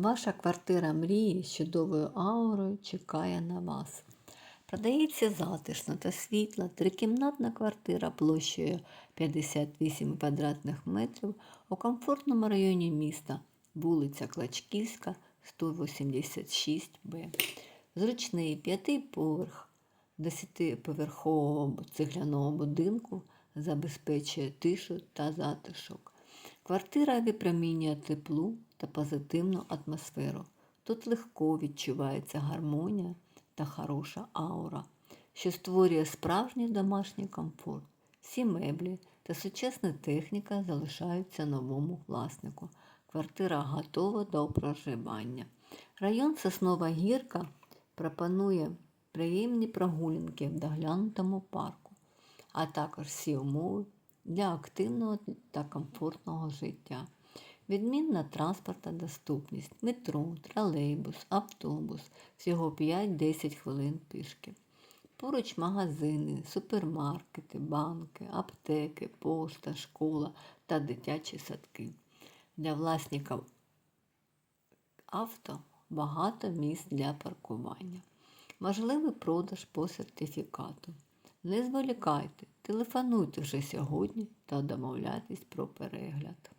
Ваша квартира мрії з чудовою аурою чекає на вас. Продається затишна та світла, трикімнатна квартира площею 58 квадратних метрів у комфортному районі міста, вулиця Клачківська, 186Б. Зручний п'ятий поверх 10-поверхового цегляного будинку забезпечує тишу та затишок. Квартира випромінює теплу та позитивну атмосферу. Тут легко відчувається гармонія та хороша аура, що створює справжній домашній комфорт. Всі меблі та сучасна техніка залишаються новому власнику. Квартира готова до проживання. Район Соснова Гірка пропонує приємні прогулянки в доглянутому парку, а також всі умови для активного та комфортного життя. Відмінна транспортна доступність, метро, тролейбус, автобус, всього 5-10 хвилин пішки. Поруч магазини, супермаркети, банки, аптеки, пошта, школа та дитячі садки. Для власників авто багато місць для паркування. Можливий продаж по сертифікату. Не зволікайте, телефонуйте вже сьогодні та домовляйтесь про перегляд.